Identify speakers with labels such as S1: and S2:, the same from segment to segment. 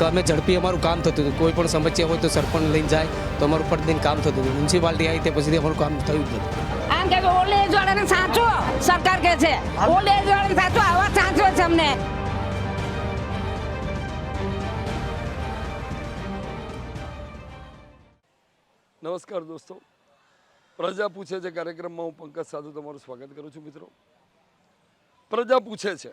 S1: કે અમે ઝડપી અમારું કામ થતું હતું. કોઈ પણ સમસ્યા હોય તો સરપંચ લઈને જાય તો અમારું ફટદીન કામ થતું હતું. મ્યુનિસિપાલિટી આવી તે પછી અમારું કામ થયું જ નથી.
S2: આમ કે ઓલ્ડ એજ વાળાને સાચો સરકાર કે છે ઓલ્ડ એજ વાળાને સાચો આવા સાચો છે અમને.
S3: નમસ્કાર દોસ્તો. પ્રજા પૂછે છે કાર્યક્રમમાં હું પંકજ સાધુ તમારું સ્વાગત કરું છું મિત્રો. પ્રજા પૂછે છે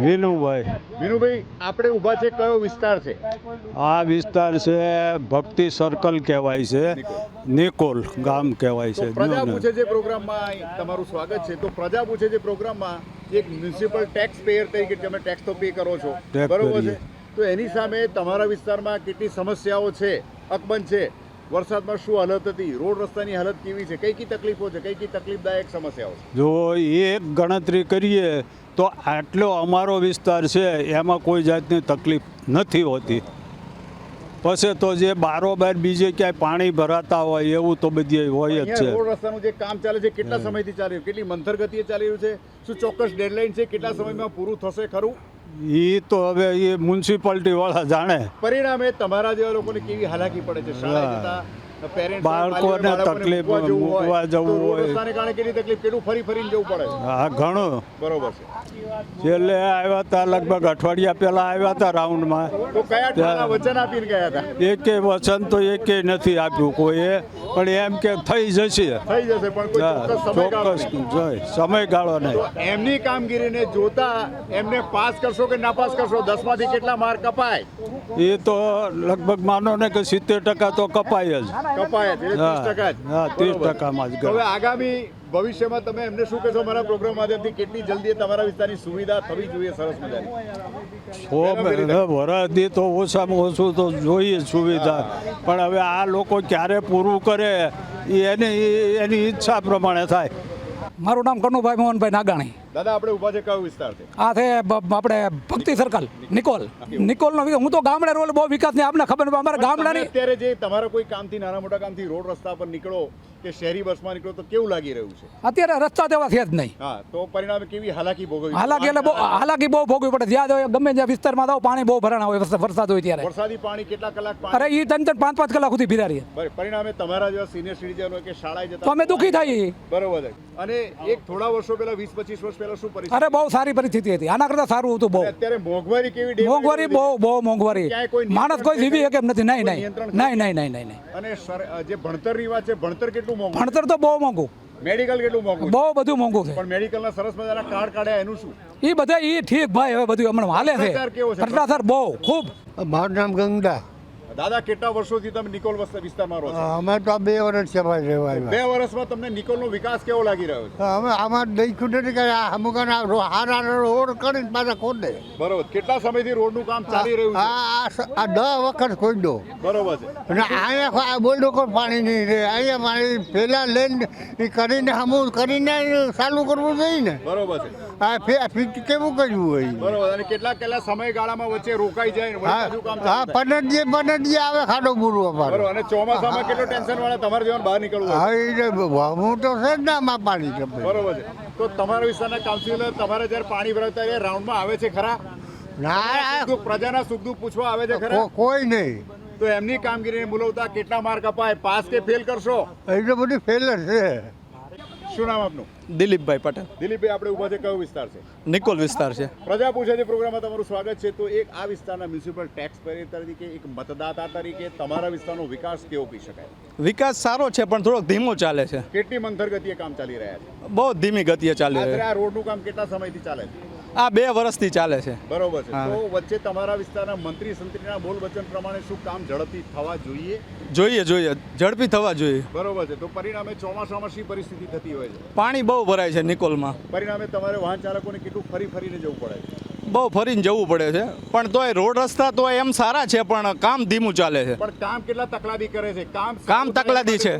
S4: વિનુભાઈ.
S5: વિનુભાઈ આપણે ઊભા છે કયો વિસ્તાર છે?
S4: આ વિસ્તાર છે ભક્તિ સર્કલ કહેવાય છે. નિકોલ ગામ કહેવાય છે.
S5: પ્રજા પૂછે છે પ્રોગ્રામમાં તમારું સ્વાગત છે. તો પ્રજા પૂછે છે પ્રોગ્રામમાં એક મ્યુનિસિપલ ટેક્સ પેયર તરીકે તમે ટેક્સ તો પે કરો છો. બરોબર છે? તો એની સામે તમારા વિસ્તારમાં કેટલી સમસ્યાઓ છે અકબંધ છે? વરસાદમાં શું હાલત હતી? રોડ રસ્તાની હાલત કેવી છે? કઈ કઈ તકલીફો છે? કઈ કઈ તકલીફદાયક સમસ્યાઓ છે?
S4: જો એક ગણતરી કરીએ તો આટલો અમારો વિસ્તાર છે એમાં કોઈ જાતની તકલીફ નથી હોતી. પછી તો જે બારોબાર બીજે ક્યાંય પાણી ભરાતા હોય એવું તો બધી હોય જ છે.
S5: રોડ રસ્તાનું જે કામ ચાલે છે કેટલા સમયથી ચાલી રહ્યું કેટલી મંથર ગતિએ ચાલી રહ્યું છે? શું ચોક્કસ ડેડલાઇન છે? કેટલા સમયમાં પૂરું થશે ખરું?
S4: એ તો હવે એ મ્યુનિસિપાલિટી વાળા જાણે.
S5: પરિણામે તમારા જેવા લોકોને કેવી હાલાકી પડે છે? શાળા
S4: બાળકોને તકલીફ,
S5: મૂકવા જવું હોય, તકલીફ? કેટલું ફરી ફરીને જવું પડે?
S4: હા ઘણું.
S5: બરોબર છે.
S4: છેલ્લે આવ્યા હતા લગભગ અઠવાડિયા પહેલા આવ્યા હતા રાઉન્ડમાં.
S5: વચન આપીને ગયા હતા?
S4: એકે વચન તો એકે નથી આપ્યું કોઈએ પણ એમ કે થઈ જશે.
S5: થઈ જશે પણ ચોક્કસ સમયગાળો નહીં. એમની કામગીરીને જોતા એમને પાસ કરશો કે નાપાસ કરશો? દસમાંથી કેટલા માર્ક કપાય?
S4: એ તો લગભગ માનો ને કે સિત્તેર ટકા તો કપાય જ.
S5: કપાય છે
S4: હા,
S5: 30 ટકા
S4: હા, 30 ટકામાં જ
S5: હવે આગામી ભવિષ્યમાં તમે એમને શું કહેશો? મારા પ્રોગ્રામ માધ્યમથી કેટલી જલ્દી તમારા વિસ્તારની સુવિધા થવી જોઈએ સરસ મજાની.
S4: સો વરસથી તો ઓછામાં ઓછું તો જોઈએ જ સુવિધા. પણ હવે આ લોકો ક્યારે પૂરું કરે એ એની એની ઈચ્છા પ્રમાણે થાય.
S6: મારું નામ કનુભાઈ મોહનભાઈ નાગાણી.
S5: દાદા આપણે ઊભા છે કયો વિસ્તાર છે
S6: આ છે આપણે ભક્તિ સર્કલ. નિકોલ. નિકોલનો વિ- હું તો ગામડે રોલ બહુ વિકાસની આપને ખબર અમારા
S5: ગામડા
S6: ગામડાની
S5: અત્યારે જે તમારા કોઈ કામથી નાના મોટા કામથી રોડ રસ્તા પર નીકળો કે શહેરી બસમાં નીકળો તો કેવું લાગી રહ્યું છે?
S7: અત્યારે રસ્તા તેવા છે જ નહીં.
S5: હા તો પરિણામે કેવી હાલાકી ભોગવી
S7: હાલાકી એટલે બહુ હાલાકી બહુ ભોગવી પડે. જ્યાં હોય ગમે ત્યાં વિસ્તારમાં જાવ પાણી બહુ ભરાણા હોય વરસાદ- હોય ત્યારે.
S5: વરસાદી પાણી કેટલા કલાક
S7: અરે એ ત્રણ ત્રણ પાંચ પાંચ કલાક સુધી ભીરા રહીએ
S5: પરિણામે તમારા જેવા સિનિયર સિટીઝનો કે શાળાએ જતા
S7: તો અમે દુઃખી થઈએ.
S5: બરોબર અને એક થોડા વર્ષો પહેલા વીસ પચીસ વર્ષ પહેલા શું પરિસ્થિતિ
S7: અરે બહુ સારી પરિસ્થિતિ હતી. આના કરતાં સારું હતું બહુ.
S5: અત્યારે મોંઘવારી કેવી
S7: મોંઘવારી બહુ બહુ મોંઘવારી. માણસ કોઈ જીવી શકે એમ નથી. નહીં નહીં. નહીં નહીં નહીં નહીં નહીં.
S5: અને જે ભણતરની વાત છે ભણતર કેટલું મોંઘું?
S7: ભણતર તો બહુ મોંઘું.
S5: મેડિકલ કેટલું મોંઘું
S7: બહુ બધું મોંઘું છે.
S5: પણ મેડિકલના સરસ મજાના કાર્ડ કાઢ્યા એનું શું?
S7: એ બધા એ ઠીક ભાઈ હવે બધું હમણાં હાલે છે.
S5: ભ્રષ્ટાચાર કેવો છે?
S7: ભ્રષ્ટાચાર બહુ ખૂબ.
S8: મારું નામ ગંગા.
S5: દાદા કેટલા વર્ષોથી તમે નિકોલ વસ્ત- વિસ્તારમાં રહો છો?
S8: અમે તો આ બે વર્ષ છે ભાઈ રહેવા
S5: બે વર્ષમાં તમને નિકોલનો વિકાસ કેવો લાગી રહ્યો છે?
S8: અમે આમાં દેખ્યું નથી કે આ અમુક હારા રોડ કરીને પાછા ખોદ દે.
S5: બરોબર. કેટલા સમયથી રોડનું કામ ચાલી રહ્યું છે?
S8: આ દ દસ વખત ખોદ દો.
S5: બરોબર છે.
S8: અને અહીંયા આ બોલડો કોઈ પાણી નહીં રહે. અહીંયા પાણી પહેલાં લઈને કરીને હમું કરીને ચાલુ કરવું જોઈએ ને.
S5: બરોબર છે.
S8: આ ફે- ફિટ કેવું કર્યું હોય?
S5: બરોબર. અને કેટલા કેટલા સમયગાળામાં વચ્ચે રોકાઈ જાય
S8: હા
S5: પાછું કામ
S8: હા પનટજી આવે ખાડો પૂરવા
S5: બરોબર
S8: પાડો
S5: અને ચોમાસામાં કેટલો ટેન્શન વાળા તમારે જેવા બહાર નીકળવું
S8: હા એ હું તો છે જ ના માં પાણી છે
S5: બરોબર છે. તો તમારા વિસ્તારના કાઉન્સિલર તમારે જ્યારે પાણી ભરાવતા ત્યારે રાઉન્ડમાં આવે છે ખરા?
S8: ના
S5: પ્રજાના સુખ દુઃખ પૂછવા આવે છે ખરા?
S8: કોઈ નહીં.
S5: તો એમની કામગીરીને બોલાવતા કેટલા માર્ક અપાય? પાસ કે ફેલ કરશો?
S8: એ તો બધું ફેલ જ છે.
S5: શું નામ આપનું?
S9: દિલીપભાઈ પટેલ.
S5: દિલીપભાઈ આપણે ઊભા છે કયો વિસ્તાર છે?
S9: નિકોલ વિસ્તાર છે.
S5: પ્રજા પૂછે છે પ્રોગ્રામમાં તમારું સ્વાગત છે. તો એક આ વિસ્તારના મ્યુનિસિપલ ટેક્સ પેયર તરીકે એક મતદાતા તરીકે તમારા વિસ્તારનો વિકાસ કેવો કહી શકાય?
S9: વિકાસ સારો છે પણ થોડોક ધીમો ચાલે છે.
S5: કેટલી મંથર ગતિએ કામ ચાલી રહ્યા છે?
S9: બહુ ધીમી ગતિએ ચાલી
S5: રહ્યા
S9: છે.
S5: આ રોડનું કામ કેટલા સમયથી ચાલે છે?
S9: આ બે વર્ષથી ચાલે છે.
S5: બરોબર છે. તો વચ્ચે તમારા વિસ્તારના મંત્રી સંત્રીના બોલ વચન પ્રમાણે શું કામ ઝડપી થવા જોઈએ?
S9: જોઈએ જોઈએ. ઝડપી થવા જોઈએ.
S5: બરોબર છે. તો પરિણામે ચોમાસામાં શી પરિસ્થિતિ થતી હોય છે?
S9: પાણી બહુ ભરાય છે નિકોલમાં.
S5: પરિણામે તમારે વાહન ચાલકોને કેટલું ફરી ફરીને જવું પડે છે?
S9: બહુ ફરીને જવું પડે છે. પણ તોય રોડ રસ્તા તો એમ સારા છે પણ કામ ધીમું ચાલે છે.
S5: પણ કામ કેટલા તકલાદી કરે છે? કામ
S9: કામ તકલાદી છે.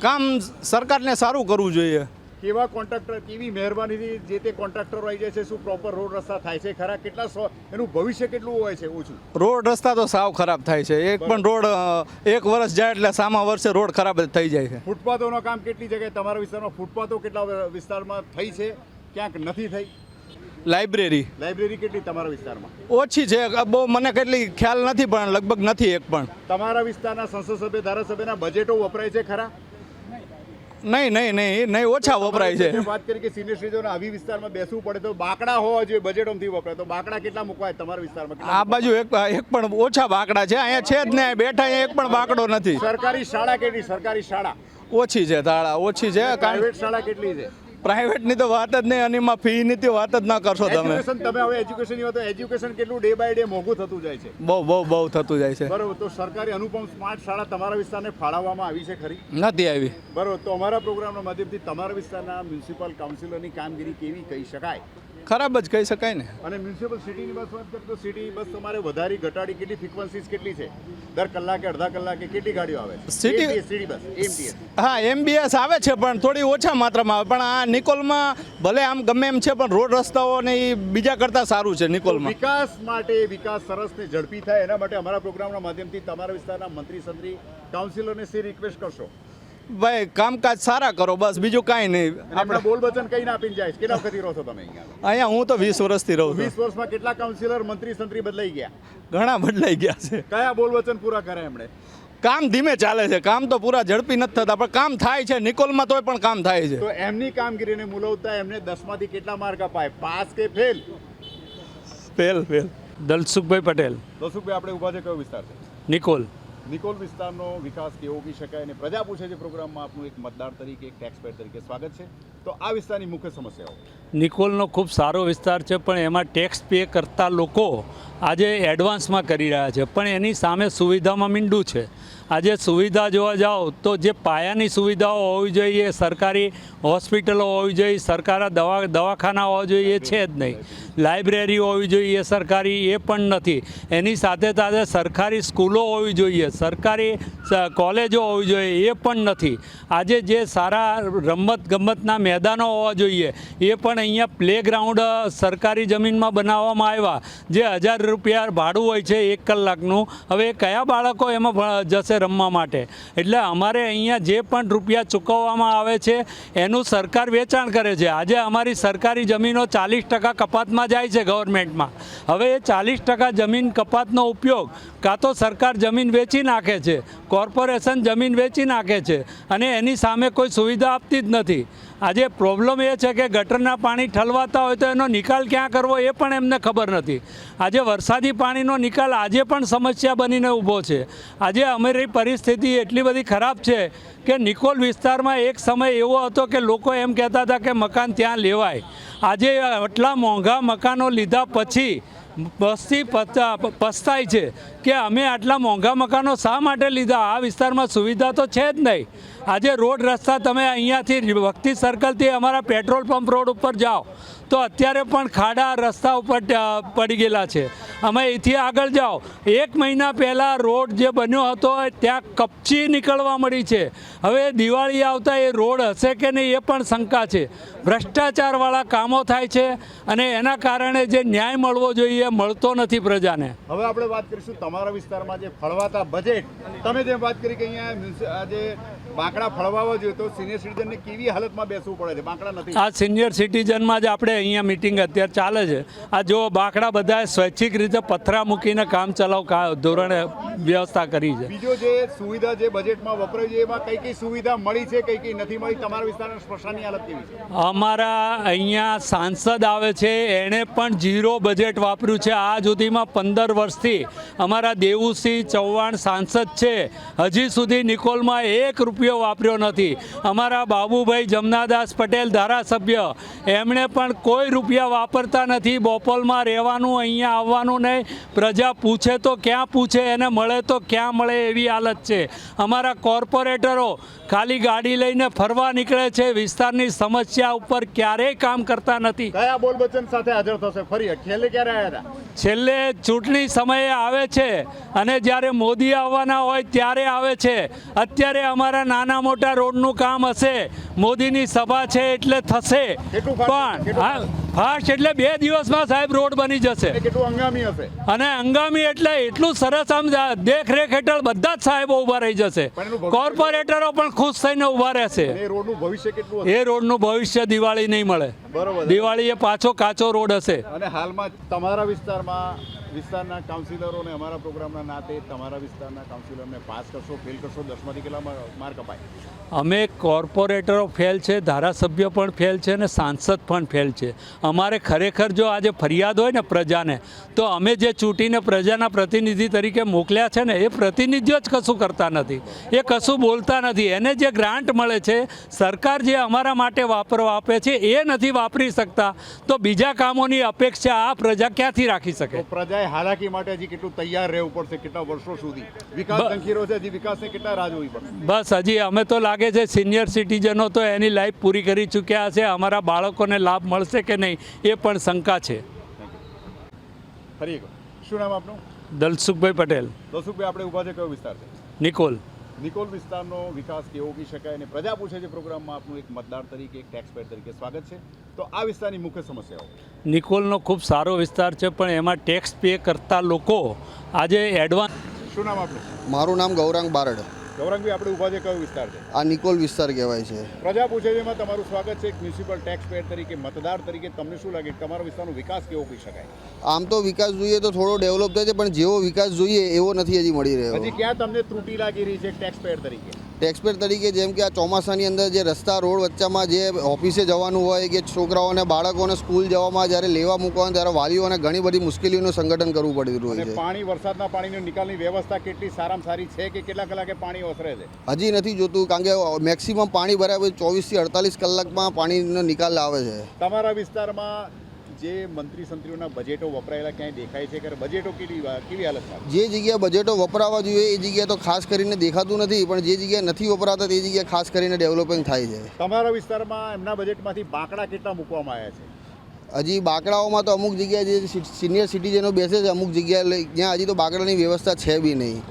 S9: કામ સરકારને સારું કરવું જોઈએ.
S5: કેવા કોન્ટ્રાક્ટર કેવી મહેરબાનીથી જે તે કોન્ટ્રાક્ટરો આવી જાય છે શું પ્રોપર રોડ રસ્તા થાય છે ખરા કેટલા એનું ભવિષ્ય કેટલું હોય છે ઓછું?
S9: રોડ રસ્તા તો સાવ ખરાબ થાય છે. એક પણ રોડ એક વર્ષ જાય એટલે સામા વર્ષે રોડ ખરાબ જ થઈ જાય છે.
S5: ફૂટપાથોનો કામ કેટલી જગ્યાએ? તમારા વિસ્તારમાં ફૂટપાથો કેટલા વિસ્તારમાં થઈ છે? ક્યાંક નથી થઈ?
S9: લાઇબ્રેરી
S5: લાઇબ્રેરી કેટલી તમારા વિસ્તારમાં?
S9: ઓછી છે. બહુ મને કેટલી ખ્યાલ નથી પણ લગભગ નથી એક પણ.
S5: તમારા વિસ્તારના સંસદ સભ્ય ધારાસભ્યના બજેટો વપરાય છે ખરા?
S9: નહીં નહીં નહીં નહીં ઓછા વપરાય છે.
S5: વાત કરી કે સિનિયર સિટીઝનોને આવી વિસ્તારમાં બેસવું પડે તો બાકડા હોવા જોઈએ બજેટમાંથી વપરાય. તો બાકડા કેટલા મૂકવાય તમારા વિસ્તારમાં?
S9: આ બાજુ એક એક પણ ઓછા બાકડા છે. અહીંયા છે જ ને બેઠા અહીંયા એક પણ બાકડો નથી.
S5: સરકારી શાળા કેટલી? સરકારી શાળા.
S9: ઓછી છે શાળા ઓછી છે
S5: પ્રાઇવેટ શાળા કેટલી છે?
S9: પ્રાઇવેટની તો વાત જ નહીં અને એમાં ફીની તો વાત જ ના કરશો તમે.
S5: તમે હવે એજ્યુકેશનની વાત તો એજ્યુકેશન કેટલું ડે બાય ડે મોંઘું થતું જાય છે.
S9: બહુ બહુ બહુ થતું જાય છે.
S5: બરોબર તો સરકારી અનુપમ સ્માર્ટ શાળા તમારા વિસ્તારને ફાળવવામાં આવી છે ખરી?
S9: નથી આવી.
S5: બરોબર તો અમારા પ્રોગ્રામના માધ્યમથી તમારા વિસ્તારના મ્યુનિસિપલ કાઉન્સિલરની કામગીરી કેવી કહી શકાય?
S9: ખરાબ જ કહી શકાય ને.
S5: અને મ્યુનિસિપલ સિટીની બસ વાત કરીએ તો સિટી બસ તમારે વધારી ઘટાડી કેટલી ફ્રીક્વન્સીઝ કેટલી છે? દર કલાકે અડધા કલાકે કેટલી ગાડીઓ આવે
S9: છે?
S5: સિટી સિટી બસ એમટીએસ
S9: હા એમબીએસ આવે છે પણ થોડી ઓછા માત્રામાં આવે. પણ આ નિકોલમાં ભલે આમ ગમે એમ છે પણ રોડ રસ્તાઓ ને એ બીજા કરતાં સારું છે નિકોલમાં.
S5: વિકાસ માટે વિકાસ સરસ ને ઝડપી થાય. એના માટે અમારા પ્રોગ્રામના માધ્યમથી તમારા વિસ્તારના મંત્રી સંત્રી કાઉન્સિલરને સી રિક્વેસ્ટ કરશો?
S9: ભાઈ કામકાજ સારા કરો બસ બીજું કાંઈ નહીં.
S5: આપણે બોલ વચન કઈ આપીને જાય કેટલા વખતથી રહો છો તમે અહીંયા?
S9: અહીંયા હું તો વીસ વર્ષથી રહું
S5: વીસ વર્ષમાં કેટલા કાઉન્સિલર મંત્રી સંત્રી બદલાઈ ગયા?
S9: ઘણા બદલાઈ ગયા છે.
S5: કયા બોલ વચન પૂરા કરે એમણે?
S9: કામ ધીમે ચાલે છે. કામ તો પૂરા ઝડપી નથી થતા પણ કામ થાય છે. નિકોલમાં તોય પણ કામ થાય છે.
S5: તો એમની કામગીરીને મુલવતા એમને દસમાંથી કેટલા માર્ક અપાય? પાસ કે fail?
S9: Fail fail.
S10: Dalsukhbhai Patel.
S5: Dalsukhbhai આપણે ઊભા છે કયો વિસ્તાર છે?
S10: નિકોલ.
S5: નિકોલ વિસ્તારનો વિકાસ કેવો કહી શકાય અને પ્રજા પૂછે છે પ્રોગ્રામમાં આપનું એક મતદાર તરીકે, એક ટેક્સ પેડ તરીકે સ્વાગત છે. તો આ વિસ્તારની મુખ્ય સમસ્યાઓ.
S11: નિકોલનો ખૂબ સારો વિસ્તાર છે, પણ એમાં ટેક્સ પે કરતા લોકો આજે એડવાન્સમાં કરી રહ્યા છે. પણ એની સામે સુવિધામાં મીંડું છે. આજે સુવિધા જોવા જાઓ તો જે પાયાની સુવિધાઓ હોવી જોઈએ સરકારી હોસ્પિટલો હોવી જોઈએ, સરકારા દવા, દવાખાના હોવા જોઈએ, એ છે જ નહીં. લાઇબ્રેરી હોવી જોઈએ સરકારી, એ પણ નથી. એની સાથે સાથે સરકારી સ્કૂલો હોવી જોઈએ, સરકારી કોલેજો હોવી જોઈએ, એ પણ નથી. આજે જે સારા રમત ગમતના મેદાનો હોવા જોઈએ, એ પણ અહીંયા પ્લેગ્રાઉન્ડ સરકારી જમીનમાં બનાવવામાં આવ્યા. જે હજાર રૂપિયા ભાડું હોય છે એક કલાકનું. હવે કયા બાળકો એમાં ભ- જશે રમવા માટે. એટલે અમારે અહીંયા જે પણ રૂપિયા ચૂકવવામાં આવે છે, એનું સરકાર વેચાણ કરે છે. આજે અમારી સરકારી જમીનો ચાલીસ ટકા કપાતમાં જાય છે ગવર્મેન્ટમાં. હવે એ ચાલીસ ટકા જમીન કપાતનો ઉપયોગ કાં તો સરકાર જમીન વેચી નાખે છે, કોર્પોરેશન જમીન વેચી નાખે છે અને એની સામે કોઈ સુવિધા આપતી જ નથી. આજે પ્રોબ્લેમ એ છે કે ગટરના પાણી ઠલવાતા હોય તો એનો નિકાલ ક્યાં કરવો એ પણ એમને ખબર નથી. આજે વરસાદી પાણીનો નિકાલ આજે પણ સમસ્યા બનીને ઊભો છે. આજે અમારી પરિસ્થિતિ એટલી બધી ખરાબ છે કે નિકોલ વિસ્તારમાં એક સમય એવો હતો કે લોકો એમ કહેતા હતા કે મકાન ત્યાં લેવાય. આજે આટલા મોંઘા મકાનો લીધા પછી બસથી પસ્તાય છે કે અમે આટલા મોંઘા મકાનો શા માટે લીધા? આ વિસ્તારમાં સુવિધા તો છે જ નહીં. આજે રોડ રસ્તા તમે અહીંયાથી વખતી સર્કલથી અમારા પેટ્રોલ પંપ રોડ ઉપર જાઓ. તો અત્યારે પણ ખાડા રસ્તા ઉપર પડી ગયેલા છે. અમે અહીંથી આગળ જાઓ. એક મહિના પહેલાં રોડ જે બન્યો હતો ત્યાં કપચી નીકળવા મળી છે. હવે દિવાળી આવતા એ રોડ હશે કે નહીં એ પણ શંકા છે. ભ્રષ્ટાચારવાળા કામો થાય છે અને એના કારણે જે ન્યાય મળવો જોઈએ એ મળતો નથી પ્રજાને.
S5: હવે આપણે વાત કરીશું તમારા વિસ્તારમાં જે ફળવાતા બજેટ તમે જેમ વાત કરી કે અહીંયા જે બાંકડા ફળવાવા જોઈએ તો સિનિયર સિટીઝનને કેવી હાલતમાં બેસવું પડે છે? બાંકડા નથી.
S11: આ સિનિયર સિટીઝનમાં જ આપણે અહીંયા મિટિંગ અત્યારે ચાલે છે. આ જો બાકડા બધાએ સ્વૈચ્છિક રીતે પથરા મૂકીને કામ ચલાવ ધોરણે વ્યવસ્થા કરી છે.
S5: બીજો જે સુવિધા જે બજેટમાં વપરાય છે એમાં કઈ કઈ સુવિધા મળી છે કઈ કઈ નથી મળી? તમારા વિસ્તારના સ્મશાનની હાલત કેવી છે?
S11: અમારા અહીંયા સાંસદ આવે છે એણે પણ ઝીરો બજેટ વાપર્યું છે. આ સુધીમાં પંદર વર્ષથી અમારા દેવુસિંહ ચૌહાણ સાંસદ છે. હજી સુધી નિકોલમાં એક રૂપિયો વાપર્યો નથી. અમારા બાબુભાઈ જમનાદાસ પટેલ ધારાસભ્ય એમણે પણ કોઈ રૂપિયા વાપરતા નથી બોપલમાં રહેવાનું અહીંયા આવવાનું નહીં. પ્રજા પૂછે તો ક્યાં પૂછે એને મળે તો ક્યાં મળે એવી હાલત છે. અમારા કોર્પોરેટરો ખાલી ગાડી લઈને ફરવા નીકળે છે વિસ્તારની સમસ્યા ઉપર ક્યારેય કામ કરતા નથી.
S5: કયા બોલ બચન સાથે હાજર થશે? ફરી છેલ્લે ક્યારે આવ્યા હતા?
S11: છેલ્લે ચૂંટણી સમયે આવે છે અને જ્યારે મોદી આવવાના હોય ત્યારે આવે છે. અત્યારે અમારા નાના મોટા રોડનું કામ હશે. મોદીની સભા છે એટલે થશે. પણ હા ફાસ્ટ એટલે બે દિવસમાં સાહેબ રોડ બની જશે.
S5: અને હંગામી
S11: એટલે એટલું સરસ આમ દેખરેખ હેઠળ બધા જ સાહેબો ઊભા રહી જશે. કોર્પોરેટરો પણ ખુશ થઈને ઊભા રહેશે.
S5: એ રોડનું ભવિષ્ય કેટલું હશે?
S11: એ રોડનું ભવિષ્ય દિવાળી નહીં મળે.
S5: દિવાળી
S11: એ પાછો કાચો રોડ હશે.
S5: અને હાલમાં તમારા વિસ્તારમાં વિસ્તારના કાઉન્સિલરોને અમારા પ્રોગ્રામના નાતે તમારા વિસ્તારના કાઉન્સિલરને પાસ કરશો ફેલ કરશો દસમાંથી કેટલા માર- માર્ક અપાય
S11: અમે કોર્પોરેટરો ફેલ છે ધારાસભ્ય પણ ફેલ છે અને સાંસદ પણ ફેલ છે. અમારે ખરેખર જો આજે ફરિયાદ હોય ને પ્રજાને તો અમે જે ચૂંટીને પ્રજાના પ્રતિનિધિ તરીકે મોકલ્યા છે ને એ પ્રતિનિધિઓ જ કશું કરતા નથી. એ કશું બોલતા નથી. એને જે ગ્રાન્ટ મળે છે સરકાર જે અમારા માટે વાપરવા આપે છે એ નથી વાપરી શકતા. તો બીજા કામોની અપેક્ષા આ પ્રજા ક્યાંથી રાખી શકે?
S5: તો પ્રજાએ હાલાકી માટે હજી કેટલું તૈયાર રહેવું પડશે કેટલા વર્ષો સુધી? વિકાસ ધંખીરો છે હજી વિકાસને કેટલા રાહ જોવી પડશે?
S11: બસ હજી અમે તો લાગે છે સિનિયર સિટીઝનો તો એની લાઈફ પૂરી કરી ચૂક્યા હશે અમારા બાળકોને લાભ મળશે કે નહીં એ પણ શંકા છે.
S5: ફરી શું નામ આપનું?
S11: દલસુખભાઈ પટેલ.
S5: દલસુખભાઈ આપણે ઊભા છે કયો વિસ્તાર છે?
S11: નિકોલ.
S5: નિકોલ વિસ્તારનો વિકાસ કેવો કહી શકાય અને પ્રજા પૂછે છે પ્રોગ્રામમાં આપનું એક મતદાર તરીકે એક ટેક્સ પેડ તરીકે સ્વાગત છે. તો આ વિસ્તારની મુખ્ય સમસ્યાઓ.
S11: નિકોલનો ખૂબ સારો વિસ્તાર છે પણ એમાં ટેક્સ પે કરતા લોકો આજે એડવાન્સ
S5: શું નામ આપણું
S12: મારું નામ ગૌરાંગ બારડ.
S5: ગૌરંગભાઈ આપણે ઊભા છે કયો વિસ્તાર છે?
S12: આ નિકોલ વિસ્તાર કહેવાય છે.
S5: પ્રજા પૂછે છે એમાં તમારું સ્વાગત છે એક મ્યુનિસિપલ ટેક્સ પેડ તરીકે મતદાર તરીકે. તમને શું લાગે તમારા વિસ્તારનો વિકાસ કેવો કહી શકાય?
S12: આમ તો વિકાસ જોઈએ તો થોડો ડેવલપ થાય છે પણ જેવો વિકાસ જોઈએ એવો નથી હજી મળી રહ્યો.
S5: હજી ક્યાં તમને ત્રુટી લાગી રહી છે ટેક્સ પેડ તરીકે?
S12: ટેક્સપેડ તરીકે જેમ કે આ ચોમાસાની અંદર જે રસ્તા રોડ વચ્ચામાં જે ઓફિસે જવાનું હોય કે છોકરાઓને બાળકોને સ્કૂલ જવામાં જ્યારે લેવા મૂકવાનું ત્યારે વાલીઓને ઘણી બધી મુશ્કેલીઓનું સંગઠન કરવું પડી રહ્યું છે.
S5: પાણી વરસાદના પાણીની નિકાલની વ્યવસ્થા કેટલી સારામાં સારી છે કે કેટલા કલાકે પાણી ઓસરે છે?
S12: હજી નથી જોતું કારણ કે મેક્સિમમ પાણી ભરાય પછી ચોવીસથી અડતાલીસ કલાકમાં પાણીનો નિકાલ આવે છે.
S5: તમારા વિસ્તારમાં જે મંત્રી સંત્રીઓના બજેટો વપરાયેલા ક્યાંય દેખાય છે? કે બજેટો કેવી કેવી હાલતમાં છે?
S12: જે જગ્યાએ બજેટો વપરાવા જોઈએ એ જગ્યાએ તો ખાસ કરીને દેખાતું નથી પણ જે જગ્યાએ નથી વપરાતા તે જગ્યાએ ખાસ કરીને ડેવલપિંગ થાય છે.
S5: તમારા વિસ્તારમાં એમના બજેટમાંથી બાંકડા કેટલા મૂકવામાં આવ્યા છે?
S12: હજી બાકડાઓમાં તો અમુક જગ્યાએ જે સિનિયર સિટીઝનો બેસે છે અમુક જગ્યાએ જ્યાં હજી તો બાકડાની વ્યવસ્થા છે બી નહીં.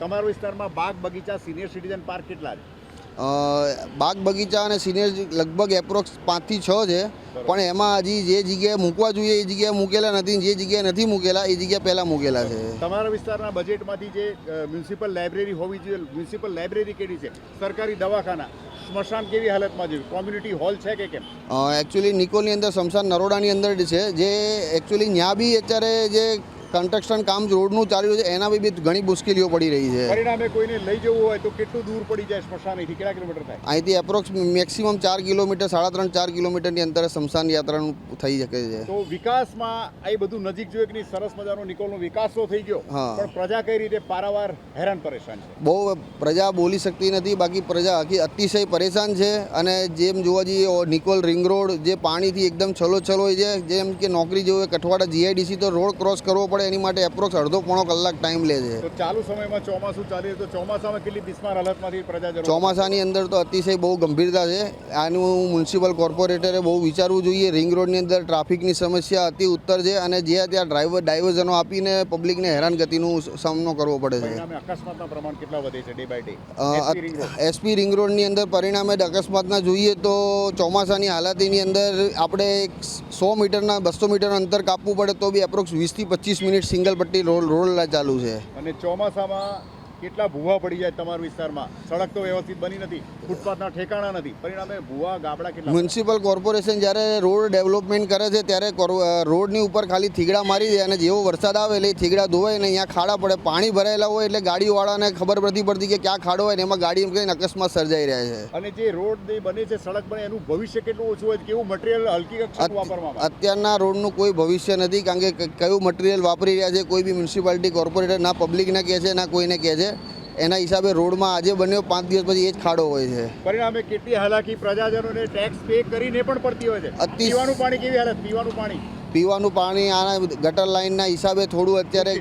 S5: તમારા વિસ્તારમાં બાગ બગીચા સિનિયર સિટીઝન પાર્ક કેટલા છે?
S12: બાગ બગીચા અને સિનિયર લગભગ એપ્રોક્સ પાંચથી છ છે. પણ એમાં હજી જે જગ્યાએ મૂકવા જોઈએ એ જગ્યાએ મૂકેલા નથી જે જગ્યાએ નથી મૂકેલા એ જગ્યા પહેલાં મૂકેલા છે.
S5: તમારા વિસ્તારના બજેટમાંથી જે મ્યુનિસિપલ લાઇબ્રેરી હોવી જોઈએ મ્યુનિસિપલ લાઇબ્રેરી કેવી છે? સરકારી દવાખાના સ્મશાન કેવી હાલતમાં જોયું કોમ્યુનિટી હોલ છે કે કેમ?
S12: એકચ્યુઅલી નિકોલની અંદર સ્મશાન નરોડાની અંદર છે. જે એકચ્યુઅલી ત્યાં બી અત્યારે જે કન્સ્ટ્રક્શન કામ રોડનું ચાલી રહ્યું છે એના બી બી ઘણી મુશ્કેલીઓ પડી રહી છે.
S5: પરિણામે કોઈને લઈ જવું હોય તો કેટલું દૂર પડી જાય સ્મશાનથી? કેટલા કિલોમીટર થાય?
S12: અહીંથી એપ્રોક્સ મેક્સિમમ ચાર કિલોમીટર સાડા ત્રણ ચાર કિલોમીટરની અંતરે સ્મશાન યાત્રાનું થઈ શકે છે.
S5: તો વિકાસમાં આ બધું નજીક જોઈએ કે સરસ મજાનો નિકોલનો વિકાસ તો થઈ ગયો
S12: હા.
S5: પણ પ્રજા કઈ રીતે પારાવાર હેરાન પરેશાન છે?
S12: બહુ પ્રજા બોલી શકતી નથી બાકી પ્રજા આખી અતિશય પરેશાન છે અને જેમ જોવા જઈએ નિકોલ રિંગ રોડ જે પાણીથી એકદમ છલોછલ હોય છે જેમ કે નોકરી જેવું કઠવાડા જીઆઈડીસી તો રોડ ક્રોસ કરવો પડે એની માટે એપ્રોક્સ અડધો પોણો કલાક ટાઈમ લે છે.
S5: ચાલુ સમયમાં ચોમાસું ચાલી તો ચોમાસામાં કેટલી બિસ્માર હાલતમાંથી પ્રજા
S12: ચોમાસાની અંદર તો અતિશય બહુ ગંભીરતા છે. આનું મ્યુનિસિપલ કોર્પોરેટરે બહુ વિચારવું જોઈએ. રિંગ રોડની અંદર ટ્રાફિકની સમસ્યા અતિ ઉત્તર છે અને જ્યાં ત્યાં ડ્રાઈવર ડાયવર્ઝનો આપીને પબ્લિકને હેરાનગતિનો સામનો કરવો પડે છે.
S5: અકસ્માતના પ્રમાણ કેટલા વધે છે? Day by day
S12: SP ring રોડની અંદર પરિણામે અકસ્માતના જોઈએ તો ચોમાસાની હાલતની અંદર આપણે સો મીટરના બસો મીટર અંતર કાપવું પડે તો બી એપ્રોક્સ વીસથી પચીસ મિનિટ સિંગલ પટ્ટી રોડ રોડ ચાલુ છે.
S5: અને ચોમાસામાં કેટલા ભૂવા પડી જાય તમારા વિસ્તારમાં? સડક તો વ્યવસ્થિત બની નથી ફૂટપાથના ઠેકાણા નથી. પરિણામે ભૂવા ગાબડા કેટલા
S12: મ્યુનિસિપલ કોર્પોરેશન જ્યારે રોડ ડેવલપમેન્ટ કરે છે ત્યારે રોડની ઉપર ખાલી થીગડા મારી દે અને જેવો વરસાદ આવે એટલે એ થીગડા ધોવાય ને અહીંયા ખાડા પડે. પાણી ભરાયેલા હોય એટલે ગાડીવાળાને ખબર નથી પડતી કે ક્યાં ખાડો હોય ને એમાં ગાડી કંઈ અકસ્માત સર્જાઈ રહ્યા છે.
S5: અને જે રોડ બને છે સડક બને એનું ભવિષ્ય કેટલું ઓછું હોય કેવું મટીરિયલ હલકી કક્ષાનું વાપરવામાં
S12: અત્યારના રોડનું કોઈ ભવિષ્ય નથી કારણ કે કયું મટીરિયલ વાપરી રહ્યા છે કોઈ બી મ્યુનિસિપાલિટી કોર્પોરેટર ના પબ્લિકને કહે છે ના કોઈને કહે છે. એના હિસાબે રોડમાં આજે બન્યો પાંચ દિવસ પછી એ જ ખાડો હોય છે.
S5: પરિણામે કેટલી હાલાકી પ્રજાજનોને ટેક્સ પે કરીને પણ પડતી હોય છે. પીવાનું પાણી કેવી હાલત? પીવાનું પાણી.
S12: પીવાનું પાણી આના ગટર લાઇનના હિસાબે થોડું અત્યારે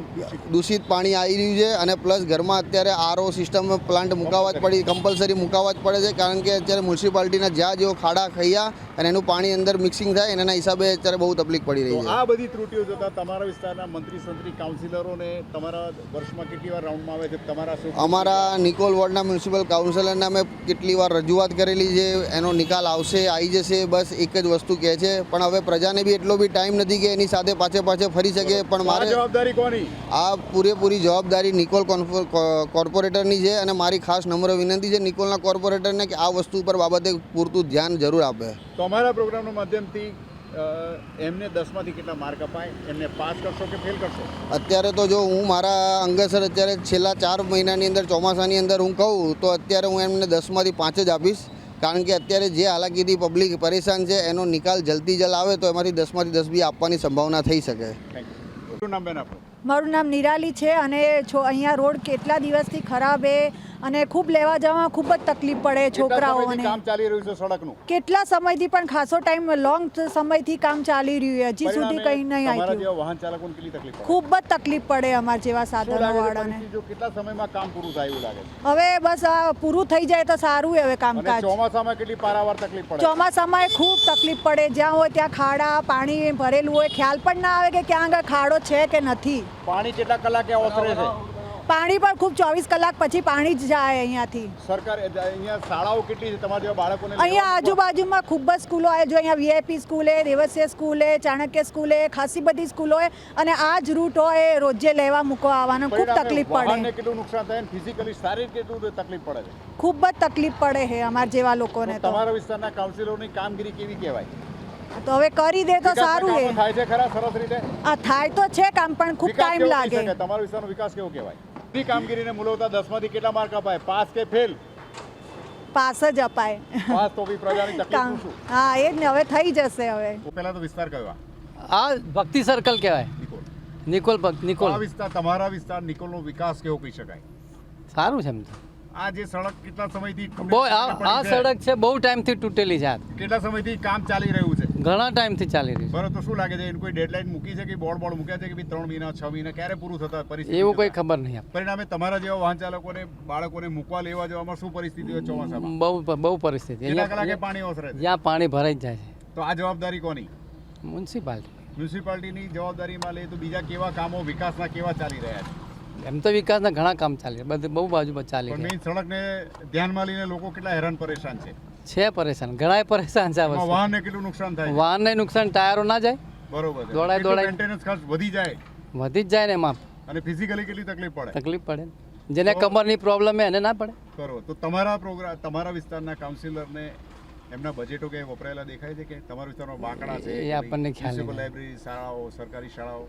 S12: દૂષિત પાણી આવી રહ્યું છે અને પ્લસ ઘરમાં અત્યારે આરઓ સિસ્ટમ પ્લાન્ટ મુકાવવા જ પડી કમ્પલસરી મુકાવવા જ પડે છે કારણ કે અત્યારે મ્યુનિસિપાલિટીના જ્યાં જેવો ખાડા ખૈયા અને એનું પાણી અંદર મિક્સિંગ થાય એના હિસાબે અત્યારે બહુ તકલીફ પડી રહી છે.
S5: આ બધી ત્રુટીઓ જોતા તમારા વિસ્તારના મંત્રી સંત્રી કાઉન્સિલરોને તમારા વર્ષમાં કેટલી વાર રાઉન્ડમાં આવે છે? તમારા
S12: અમારા નિકોલ વોર્ડના મ્યુનિસિપલ કાઉન્સિલરને અમે કેટલી વાર રજૂઆત કરેલી છે એનો નિકાલ આવશે આવી જશે બસ એક જ વસ્તુ કહે છે. પણ હવે પ્રજાને બી એટલો બી ટાઈમ નથી કે એની સાથે પાછે પાછે ફરી શકે પણ મારે
S5: જવાબદારી કોની?
S12: આ પૂરેપૂરી જવાબદારી નિકોલ કોર્પોરેટરની છે અને મારી ખાસ નમ્ર વિનંતી છે નિકોલના કોર્પોરેટરને કે આ વસ્તુ ઉપર બાબતે પૂરતું ધ્યાન જરૂર આપે.
S5: તો અમારા પ્રોગ્રામના માધ્યમથી એમને દસમાંથી કેટલા માર્ક અપાય? એમને પાસ કરશો કે ફેલ કરશો?
S12: અત્યારે તો જો હું મારા અંગસર અત્યારે છેલ્લા ચાર મહિનાની અંદર ચોમાસાની અંદર હું કહું તો અત્યારે હું એમને દસમાંથી પાંચ જ આપીશ. કારણ કે અત્યારે જે હાલાકીથી પબ્લિક પરેશાન છે એનો નિકાલ જલ્દી જલ આવે તો એમાંથી દસમાંથી દસ બી આપવાની સંભાવના થઈ શકે.
S13: મારું નામ નિરાલી છે અને છો અહીંયા રોડ કેટલા દિવસથી ખરાબ છે અને ખૂબ લેવા જવામાં ખૂબ જ તકલીફ પડે છોકરાઓને.
S5: કામ ચાલી રહ્યું છે સડકનું?
S13: કેટલા સમયથી પણ ખાસો ટાઈમ લોંગ સમયથી કામ ચાલી રહ્યું છે. હજી સુધી કંઈ નહીં
S5: આવી
S13: આવ્યું
S5: વાહન ચાલકોને કેટલી તકલીફ પડે?
S13: ખૂબ જ તકલીફ પડે અમારા જેવા
S5: પરિસ્થિતિ જો કેટલા સમયમાં કામ પૂરું થાય એવું લાગે
S13: હવે બસ આ પૂરું થઈ જાય તો સારું હવે કામકાજ.
S5: ચોમાસામાં કેટલી પારાવાર તકલીફ પડે
S13: ચોમાસામાં ખૂબ તકલીફ પડે. જ્યાં હોય ત્યાં ખાડા પાણી ભરેલું હોય. ખ્યાલ પણ ના આવે કે ક્યાં આગળ ખાડો છે કે નથી.
S5: પાણી કેટલા કલાકે ઓસરે છે?
S13: પાણી પણ ખૂબ ચોવીસ કલાક પછી પાણી જ જાય અહીંયાથી.
S5: સરકાર અહીંયા શાળાઓ કેટલી છે? તમારા જેવા બાળકોને
S13: અહીંયા આજુબાજુમાં ખૂબ જ સ્કૂલો આવે જો અહીંયા વીઆઈપી સ્કૂલે દેવસ્ય સ્કૂલે ચાણક્ય સ્કૂલે ખાસી બધી સ્કૂલો હોય અને આ જ રૂટ હોય રોજે લેવા મૂકવા આવવાનો. ખૂબ તકલીફ પડે.
S5: કેટલું નુકસાન થાય? ફિઝિકલી શારીરિક કેટલું તકલીફ પડે છે?
S13: ખૂબ જ તકલીફ પડે છે અમારા જેવા લોકોને
S5: તમારા વિસ્તારના કાઉન્સિલરોની કામગીરી કેવી કહેવાય?
S13: તો હવે કરી દે તો સારું છે
S5: થાય છે ખરા? સરસ રીતે?
S13: આ થાય તો છે કામ પણ ખૂબ ટાઈમ લાગે.
S5: તમારા વિસ્તારનો વિકાસ કેવો કહેવાય? ની કામગીરીને મૂલવતા દસમાંથી કેટલા માર્ક અપાય? પાસ કે ફેલ?
S13: પાસ જ અપાય.
S5: પાસ તો બી પ્રજાની તકલીફ શું?
S13: હા એ જ ને હવે થઈ જશે હવે.
S5: પહેલા તો વિસ્તાર કયો? આ?
S1: ભક્તિ સર્કલ કહેવાય.
S5: નિકોલ.
S1: નિકોલ ભક્ત નિકોલ.
S5: આ વિસ્તાર તમારા વિસ્તાર નિકોલનો વિકાસ કેવો કહી શકાય?
S1: સારું છે એમ તો.
S5: આ જે સડક કેટલા સમયથી
S1: બહુ આ? સડક છે બહુ ટાઈમથી તૂટેલી છે આ.
S5: કેટલા સમયથી કામ ચાલી રહ્યું છે?
S1: ઘણા ટાઈમથી ચાલી રહી
S5: બરોબર તો શું લાગે છે? એની કોઈ ડેડલાઇન મૂકી છે કે બોર્ડ બોર્ડ મૂક્યા છે કે ત્રણ મહિના છ મહિના? ક્યારે પૂરું થતા
S1: છે
S5: પરિસ્થિતિ
S1: એવું કોઈ ખબર નહીં
S5: પરિણામે તમારા જેવા વાહન ચાલકોને બાળકોને મૂકવા લેવા જવામાં શું પરિસ્થિતિ હોય ચોમાસામાં?
S1: બહુ બહુ પરિસ્થિતિ.
S5: કેટલા કલાકે પાણી ઓસરે છે?
S1: જ્યાં પાણી ભરાઈ જ જાય છે.
S5: તો આ જવાબદારી કોની?
S1: મ્યુનિસિપાલિટી.
S5: મ્યુનિસિપાલિટીની જવાબદારીમાં લઈએ તો બીજા કેવા કામો વિકાસના કેવા ચાલી રહ્યા છે?
S1: એમ તો વિકાસના ઘણા કામ ચાલે બધે બહુ બાજુ પર ચાલી
S5: પણ મેઇન સડકને ધ્યાનમાં લઈને લોકો કેટલા હેરાન પરેશાન છે?
S1: છે પરેશાન ઘણા પરેશાન છે
S5: વાહનને કેટલું નુકસાન થાય વાહન
S1: વાહનને નુકસાન ટાયરો ના જાય?
S5: બરોબર
S1: દોડાય- દોડાય.
S5: મેન્ટેનન્સ ખર્ચ વધી જાય.
S1: વધી જ જાય ને એમાં
S5: અને ફિઝિકલી કેટલી તકલીફ પડે?
S1: તકલીફ પડે જેને કમરની પ્રોબ્લેમ હે એને ના પડે.
S5: કરો. તો તમારા પ્રોગ્રામ તમારા વિસ્તારના કાઉન્સિલરને એમના બજેટો કે વપરાયેલા દેખાય છે કે તમારા વિસ્તારમાં બાંકડા છે?
S1: એ આપણને ખ્યાલ
S5: લાઇબ્રેરી શાળાઓ સરકારી શાળાઓ?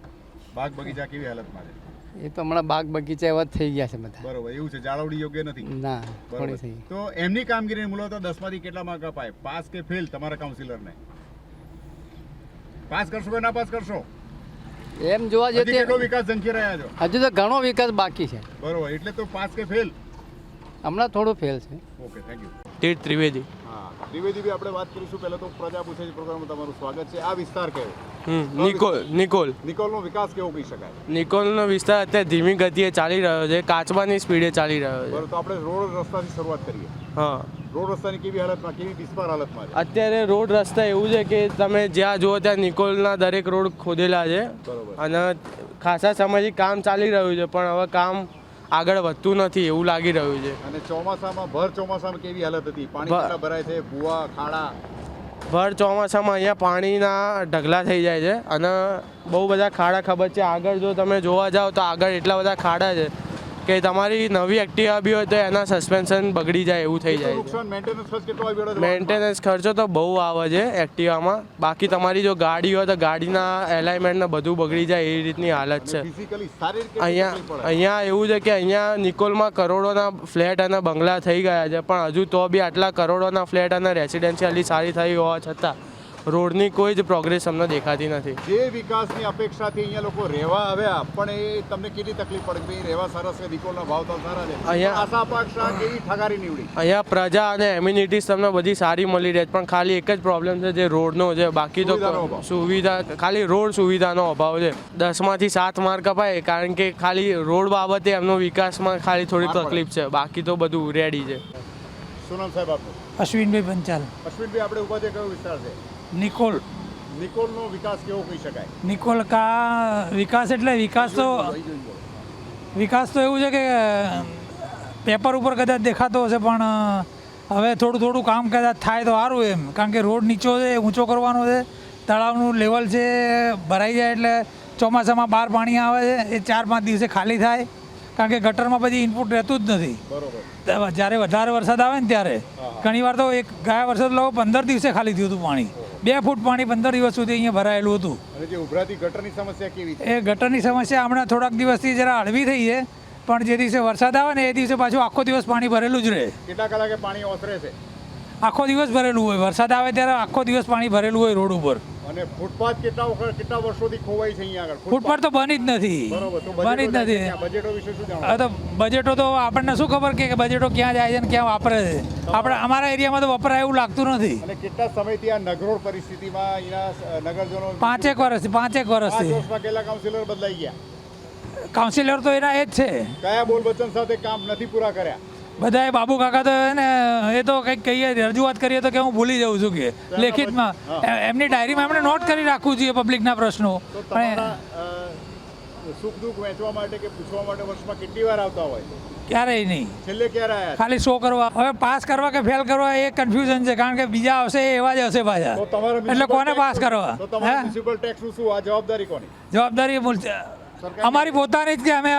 S5: બાગ બગીચા કેવી હાલતમાં છે?
S1: એ તો હમણાં બાગ બગીચા એવા થઈ ગયા છે બધા.
S5: બરોબર એવું છે જાળવણી યોગ્ય નથી.
S1: ના થોડી થઈ.
S5: તો એમની કામગીરીની મૂળવતા દસમાંથી કેટલા માર્ક અપાય? પાસ કે ફેલ તમારા કાઉન્સિલરને પાસ કરશો કે ના પાસ કરશો?
S1: એમ જોવા જઈએ
S5: કેટલો વિકાસ ઝંખી રહ્યા છો?
S1: હજુ તો ઘણો વિકાસ બાકી છે.
S5: બરોબર એટલે તો પાસ કે ફેલ
S1: હમણાં થોડું ફેલ છે.
S5: Okay thank you
S1: Tirth Trivedi.
S5: હા. ત્રિવેદી બી આપણે વાત કરીશું. પહેલા તો પ્રજા પૂછે છે પ્રોગ્રામમાં તમારું સ્વાગત છે. આ વિસ્તાર કયો
S1: નિકોલ નિકોલ.
S5: નિકોલનો વિકાસ કેવો કહી શકાય?
S1: નિકોલનો વિસ્તાર અત્યારે ધીમી ગતિએ ચાલી રહ્યો છે કાચબાની સ્પીડે ચાલી રહ્યો છે.
S5: તો આપણે રોડ રસ્તાથી શરૂઆત કરીએ.
S1: હા.
S5: રોડ રસ્તાની કેવી હાલતમાં કેવી બિસ્માર હાલતમાં છે?
S1: અત્યારે રોડ રસ્તા એવું છે કે તમે જ્યાં જુઓ ત્યાં નિકોલના દરેક રોડ ખોદેલા છે.
S5: બરોબર.
S1: અને ખાસા સમયથી કામ ચાલી રહ્યું છે પણ હવે કામ આગળ વધતું નથી એવું લાગી રહ્યું છે.
S5: અને ચોમાસામાં ભર ચોમાસામાં કેવી હાલત હતી? પાણી ભરાય છે? ભૂવા ખાડા?
S1: ભર ચોમાસામાં અહીંયા પાણીના ઢગલા થઈ જાય છે. અને બહુ બધા ખાડા ખબર છે. આગળ જો તમે જોવા જાઓ તો આગળ એટલા બધા ખાડા છે. કે તમારી નવી એક્ટિવા બી હોય તો એના સસ્પેન્શન બગડી જાય એવું થઈ જાય
S5: મેન્ટેનન્સ ખર્ચ
S1: તો બહુ આવે છે એક્ટિવામાં બાકી તમારી જો ગાડી હોય તો ગાડીના એલાઇમેન્ટને બધું બગડી જાય એ રીતની હાલત છે. અહીંયા અહીંયા એવું છે કે અહીંયા નિકોલમાં કરોડોના ફ્લેટ અને બંગલા થઈ ગયા છે. પણ હજુ તો બી આટલા કરોડોના ફ્લેટ અને રેસિડેન્શિયલી સારી થઈ હોવા છતાં રોડની કોઈ જ પ્રોગ્રેસ અમને દેખાતી નથી.
S5: જે વિકાસની અપેક્ષાથી અહીંયા લોકો રહેવા આવ્યા પણ એ તમને કેટલી તકલીફ પડે કે ભાઈ રહેવા સરસ છે વિકોલના ભાવ તો સારા છે.
S1: અહીંયા-
S5: આશા અપેક્ષા કેવી ઠગારી નીવડી?
S1: અહીંયા પ્રજા અને એમ્યુનિટીઝ તમને બધી સારી મળી રહે છે પણ ખાલી એક જ પ્રોબ્લેમ છે જે રોડનો છે બાકી તો સુવિધા ખાલી રોડ સુવિધાનો અભાવ છે. દસમાંથી સાત માર્ક અપાય કારણ કે ખાલી રોડ બાબતે એમનો વિકાસમાં ખાલી થોડી તકલીફ છે બાકી તો બધું રેડી છે.
S5: શું નામ સાહેબ આપનું?
S6: અશ્વિનભાઈ પંચાલ.
S5: અશ્વિનભાઈ આપણે ઊભા છે કયો વિસ્તાર છે?
S6: નિકોલ.
S5: નિકોલનો વિકાસ કેવો કહી શકાય?
S6: નિકોલ કા વિકાસ એટલે વિકાસ તો વિકાસ તો એવું છે કે પેપર ઉપર કદાચ દેખાતો હશે પણ હવે થોડું થોડું કામ કદાચ થાય તો સારું એમ. કારણ કે રોડ નીચો છે ઊંચો કરવાનો છે તળાવનું લેવલ છે ભરાઈ જાય એટલે ચોમાસામાં બહાર પાણી આવે છે એ ચાર પાંચ દિવસે ખાલી થાય. કારણ કે ગટરમાં પછી ઇનપુટ રહેતું જ નથી.
S5: બરોબર.
S6: જ્યારે વધારે વરસાદ આવે ને ત્યારે ઘણીવાર તો એક ગયા વરસાદ લો પંદર દિવસે ખાલી થયું હતું પાણી. બે ફૂટ પાણી પંદર દિવસ સુધી અહીંયા ભરાયેલું હતું.
S5: અને જે ઉભરાતી ગટરની સમસ્યા કેવી
S6: એ ગટરની સમસ્યા હમણાં થોડાક દિવસથી જરા હળવી થઈ છે પણ જે દિવસે વરસાદ આવે ને એ દિવસે પાછું આખો દિવસ પાણી ભરેલું જ રહે.
S5: કેટલા કલાકે પાણી ઓસરે છે?
S6: આખો દિવસ ભરેલું હોય. વરસાદ આવે ત્યારે આખો દિવસ પાણી ભરેલું હોય રોડ ઉપર.
S5: અને ફૂટપાથ કેટલા વખત કેટલા વર્ષોથી ખોવાઈ છે અહીંયા આગળ?
S6: ફૂટપાથ. તો બની જ નથી. બની જ નથી.
S5: બજેટો વિશે શું જાણો
S6: તો બજેટો તો આપણને શું ખબર કે બજેટો ક્યાં જાય છે અને ક્યાં વાપરે છે? આપણે અમારા એરિયામાં તો વપરાય એવું લાગતું નથી.
S5: અને કેટલા સમયથી આ નગરોળ પરિસ્થિતિમાં અહીંયા નગરજનો
S6: પાંચેક વર્ષથી પાંચેક
S5: વર્ષ
S6: વર્ષથી
S5: વર્ષમાં કેટલા કાઉન્સિલર બદલાઈ ગયા?
S6: કાઉન્સિલર તો એના એ જ છે.
S5: કયા બોલ વચન સાથે કામ નથી પૂરા કર્યા?
S6: બધાએ બાબુ કાકા તો ને એ તો કંઈક કહીએ રજૂઆત કરીએ તો કે હું ભૂલી જાઉં છું કે. લેખિતમાં એમની ડાયરીમાં એમણે નોટ કરી રાખવું જોઈએ પબ્લિકના પ્રશ્નો.
S5: સુખ દુઃખ વહેંચવા માટે કે પૂછવા માટે વર્ષમાં કેટલી વાર આવતા હોય?
S6: ક્યારેય નહીં.
S5: છેલ્લે ક્યારે આવ્યા
S6: ખાલી શો કરવા. હવે પાસ કરવા કે ફેલ કરવા એ કન્ફ્યુઝન છે કારણ કે બીજા આવશે એવા જ હશે પાછા. એટલે કોને પાસ કરવા?
S5: મ્યુનિસિપલ ટેક્સ શું? આ જવાબદારી કોની?
S6: જવાબદારી અમારી પોતાની જ કે અમે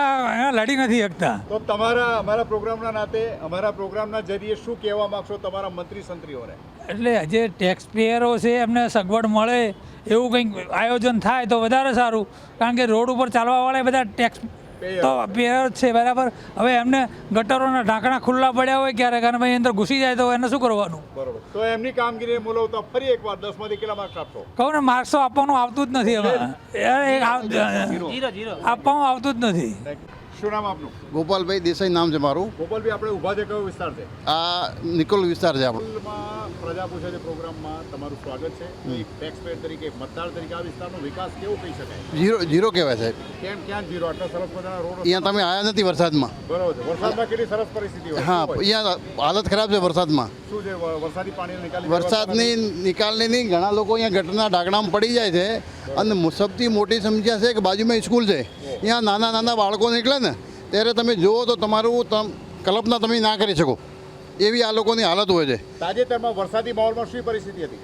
S6: લડી નથી શકતા.
S5: તો તમારા અમારા પ્રોગ્રામના નાતે અમારા પ્રોગ્રામના જરીએ શું કહેવા માંગશો તમારા મંત્રી સંત્રીઓને?
S6: એટલે જે ટેક્સ પેયરો છે એમને સગવડ મળે એવું કંઈક આયોજન થાય તો વધારે સારું. કારણ કે રોડ ઉપર ચાલવાવાળા બધા ટેક્સ તો પેયર છે બરાબર. હવે એમને ગટરોના ઢાંકણા ખુલ્લા પડ્યા હોય ક્યારેક અને ભાઈ અંદર ઘૂસી જાય તો એને શું કરવાનું?
S5: બરોબર. તો એમની કામગીરી તો ફરી એકવાર દસમાંથી કેટલા માર્ક્સ આપશો?
S6: કહું ને માર્ક્સ આપવાનું આવતું જ નથી હવે. એ- એ આવ- આપવાનું આવતું જ નથી.
S5: શું નામ આપનું?
S14: ગોપાલભાઈ દેસાઈ નામ છે મારું.
S5: ગોપાલભાઈ આપણે ઊભા છે કયો વિસ્તાર છે?
S14: આ નિકોલ વિસ્તાર છે આપણો.
S5: પ્રજા પૂછે છે પ્રોગ્રામમાં તમારું સ્વાગત છે. એક ટેક્સ પેડ તરીકે મતદાર તરીકે આ વિસ્તારનો વિકાસ કેવો કહી શકાય?
S14: જીરો ઝીરો કહેવાય સાહેબ.
S5: કેમ ક્યાં જીરો આટલા સરસ મજાના રોડ
S14: અહીંયા તમે આવ્યા નથી વરસાદમાં.
S5: બરોબર. વરસાદમાં કેટલી સરસ પરિસ્થિતિ હોય?
S14: હા અહીંયા હાલત ખરાબ છે વરસાદમાં.
S5: શું છે? વરસાદી પાણીનો નિકાલ
S14: વરસાદની નિકાલની નહીં ઘણા લોકો અહીંયા ગટરના ઢાંકણામાં પડી જાય છે. અને સૌથી મોટી સમસ્યા છે કે બાજુમાં સ્કૂલ છે. અહીંયા નાના નાના બાળકો નીકળે ને ત્યારે તમે જુઓ તો તમારું તમ કલ્પના તમે ના કરી શકો. એવી આ લોકોની હાલત હોય છે.
S5: તાજેતરમાં વરસાદી માહોલમાં શું પરિસ્થિતિ હતી?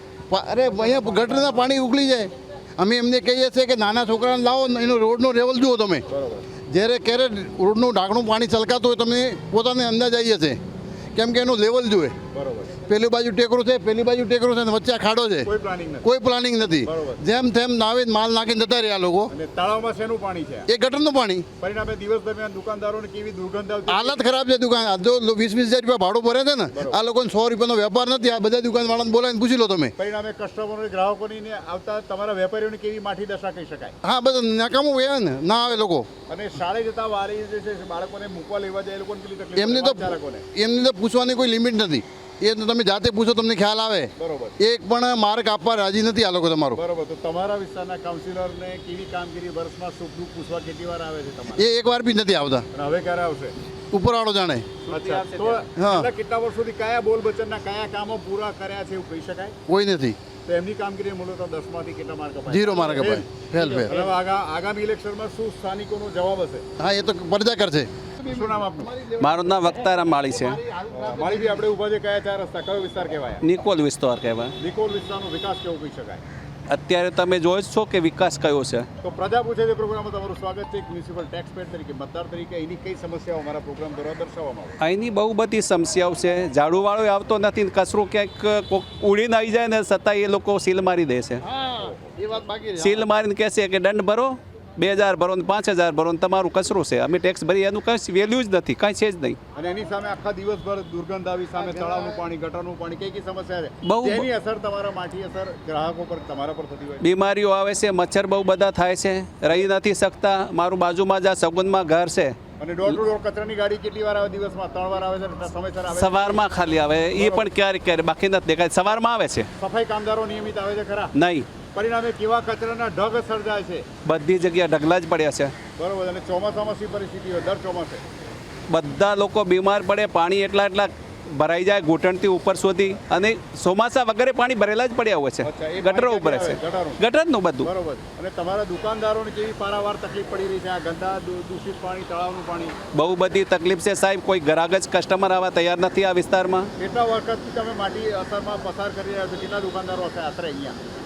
S14: અરે અહીંયા ગટરના પાણી ઉકળી જાય. અમે એમને કહીએ છીએ કે નાના છોકરાને લાવો ને એનો રોડનો લેવલ જુઓ તમે. જ્યારે ક્યારે રોડનું ઢાંકણું પાણી છલકાતું હોય તમને પોતાને અંદાજ આવી જશે કેમ કે એનું લેવલ જોઈએ પેલી બાજુ ટેકરું છે પેલી બાજુ ટેકરું છે વચ્ચે ખાડો છે.
S5: કોઈ પ્લાનિંગ નથી.
S14: જેમ તેમ નાવે માલ નાખીને જતા રહ્યા લોકો.
S5: તળાવમાં શેનું પાણી છે?
S14: એ ગટરનું પાણી.
S5: પરિણામે દિવસ દરમિયાન દુકાનદારોને કેવી દુર્ગંધ આવતી
S14: હાલત ખરાબ છે દુકાન. જો વીસ વીસ હજાર રૂપિયા ભાડું ભરે છે ને આ લોકોને સો રૂપિયાનો વેપાર નથી. આ બધા દુકાનવાળાને બોલાવીને પૂછી લો તમે.
S5: પરિણામે કસ્ટમરો ગ્રાહકોની આવતા તમારા વેપારીઓને કેવી માઠી દશા કહી શકાય?
S14: હા બધા નાકામું ગયા ને ના આવે લોકો.
S5: અને શાળે જતા વારી જે છે બાળકોને મૂકવા લેવા જાય એ લોકોને
S14: એમની તો એમની તો પૂછવાની કોઈ લિમિટ નથી. એ તમે જાતે પૂછો તમને ખ્યાલ આવે.
S5: બરોબર.
S14: એક પણ માર્ક આપવા રાજી નથી આ લોકો તમારો.
S5: બરોબર તો તમારા વિસ્તારના કાઉન્સિલરને કેવી કામગીરી વર્ષમાં સુખ દુઃખ પૂછવા કેટલી વાર આવે છે તમારે?
S14: એ એક વાર બી નથી આવતા.
S5: હવે ક્યારે આવશે?
S14: ઉપરવાળો જાણે.
S5: અચ્છા. કેટલા વર્ષોથી કયા બોલ બચનના કયા કામો પૂરા કર્યા છે એવું કહી શકાય?
S14: કોઈ નથી.
S5: તો એમની કામગીરી મૂલો તો દસમાંથી કેટલા માર્ક અપાય?
S14: ઝીરો માર્ક અપાય. Fail fail.
S5: આગા- આગામી ઇલેક્શનમાં શું સ્થાનિકોનો જવાબ હશે?
S14: હા એ તો પડદા છે.
S5: શું નામ આપનું?
S15: મારું નામ વક્તારામ માળી છે.
S5: માળીથી આપણે ઊભા છે કયા ચાર રસ્તા? કયો વિસ્તાર કહેવાય?
S15: નિકોલ વિસ્તાર કહેવાય.
S5: નિકોલ વિસ્તારનો વિકાસ કેવો કહી શકાય?
S15: અત્યારે તમે જોઈ છો કે વિકાસ કયો છે.
S5: તો પ્રજા પૂછે છે પ્રોગ્રામમાં તમારું સ્વાગત છે મ્યુનિસિપલ ટેક્સ પેડ તરીકે મતદાર તરીકે. એની કઈ સમસ્યાઓ અમારા પ્રોગ્રામ દ્વારા દર્શાવવામાં આવે?
S15: અહીંની બહુ બધી સમસ્યાઓ છે. ઝાડુવાળો આવતો નથી કચરો ક્યાંક ઉડીને આવી જાય ને છતાં એ લોકો સીલ મારી દે છે. સીલ મારીને કહેશે કે દંડ ભરો. બે હજાર ભરો ને પાંચ હજાર ભરો ને તમારું કચરો છે. અમે ટેક્સ ભરી એનું કંઈ વેલ્યુ જ નથી કાંઈ છે જ નહીં.
S5: અને એની સામે આખા દિવસભર દુર્ગંધ આવી સામે તળાવનું પાણી ગટરનું પાણી કઈ કઈ સમસ્યા છે?
S15: બહુ-
S5: એની અસર તમારા માઠી અસર ગ્રાહકો પર તમારા પર થતી હોય
S15: બીમારીઓ આવે છે મચ્છર બહુ બધા થાય છે રહી નથી શકતા મારું બાજુમાં જ આ સગુનમાં ઘર છે.
S5: અને ડોર ટુ ડોર કચરાની ગાડી કેટલી વાર આવે દિવસમાં? ત્રણ વાર આવે છે સમયસર આવે
S15: સવારમાં ખાલી આવે એ પણ ક્યારેક ક્યારેક બાકી નથી દેખાય સવારમાં આવે છે.
S5: સફાઈ કામદારો નિયમિત આવે છે ખરા?
S15: નહીં.
S5: પરિણામે કેવા કચરાના ઢગ સર્જાય છે?
S15: બધી જગ્યાએ ઢગલા જ પડ્યા છે.
S5: બરોબર અને ચોમાસામાં શી પરિસ્થિતિ હોય? દર ચોમાસે?
S15: બધા લોકો બીમાર પડે પાણી એટલા એટલા ભરાઈ જાય ઘૂંટણથી ઉપર સુધી અને ચોમાસા વગેરે પાણી ભરેલા જ પડ્યા હોય છે. ગટરો ઉપર છે?
S5: ગટરનું?
S15: બધું.
S5: બરોબર. અને તમારા દુકાનદારોને કેવી પારાવાર તકલીફ પડી રહી છે? આ ગંદા દૂષિત પાણી તળાવનું પાણી?
S15: બહુ બધી તકલીફ છે સાહેબ. કોઈ ગ્રાહક જ કસ્ટમર આવવા તૈયાર નથી આ વિસ્તારમાં.
S5: કેટલા વખતથી તમે માટી અસરમાં પસાર કરી રહ્યા છો? કેટલા દુકાનદારો હશે આશરે અહીંયા?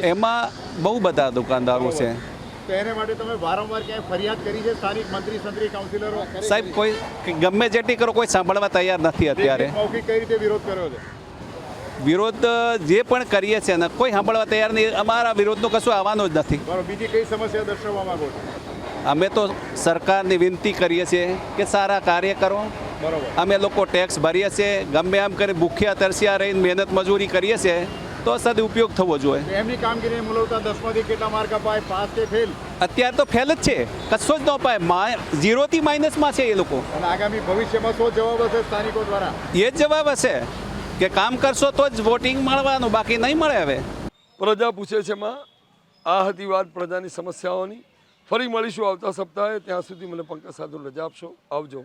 S15: એમાં બહુ બધા દુકાનદારો છે.
S5: એને માટે તમે વારંવાર ક્યાંય ફરિયાદ કરી છે? સ્થાનિક મંત્રી સંત્રી કાઉન્સિલરો?
S15: સાહેબ કોઈ ગમે જેટલી કરો કોઈ સાંભળવા તૈયાર નથી અત્યારે.
S5: મૌખિક કઈ રીતે વિરોધ કર્યો છે?
S15: વિરોધ જે પણ કરીએ છીએ ને કોઈ સાંભળવા તૈયાર નહીં. અમારા વિરોધનું કશું આવવાનું જ નથી.
S5: બરોબર બીજી કઈ સમસ્યા દર્શાવવા માંગો છો?
S15: અમે તો સરકારની વિનંતી કરીએ છીએ કે સારા કાર્ય કરો.
S5: બરોબર.
S15: અમે લોકો ટેક્સ ભરીએ છીએ. ગમે એમ કરી ભૂખ્યા તરસ્યા રહીને મહેનત મજૂરી કરીએ છીએ. તો સદુપયોગ થવો જોઈએ.
S5: એમની કામગીરીને મુલવતા દસમાંથી કેટલા માર્ક અપાય? પાસ કે ફેલ
S15: અત્યારે તો ફેલ જ છે. કશો જ ન અપાય. ઝીરોથી માઇનસમાં છે એ લોકો.
S5: અને આગામી ભવિષ્યમાં શું જવાબ હશે સ્થાનિકો દ્વારા?
S15: એ જ જવાબ હશે કે કામ કરશો તો જ વોટિંગ મળવાનું બાકી નહીં મળે હવે.
S3: પ્રજા પૂછે છે માં આ હતી વાત પ્રજાની સમસ્યાઓની. ફરી મળીશું આવતા સપ્તાહે. ત્યાં સુધી મને પંકજ સાધુ રજા આપશો. આવજો.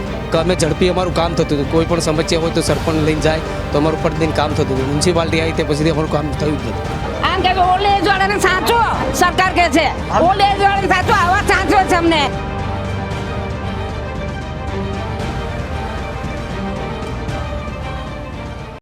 S2: કે અમે ઝડપી અમારું કામ થતું હતું. કોઈ પણ સમસ્યા હોય તો સરપંચ લઈને જાય તો અમારું પ્રતિદિન કામ થતું હતું. મ્યુનિસિપાલિટી આવી તે પછી અમારું કામ થયું જ નથી.
S16: આમ કે ઓલ્ડ એજ વાળાને સાચો સરકાર કે છે ઓલ્ડ એજ વાળાને સાચો આવા સાચો છે અમને.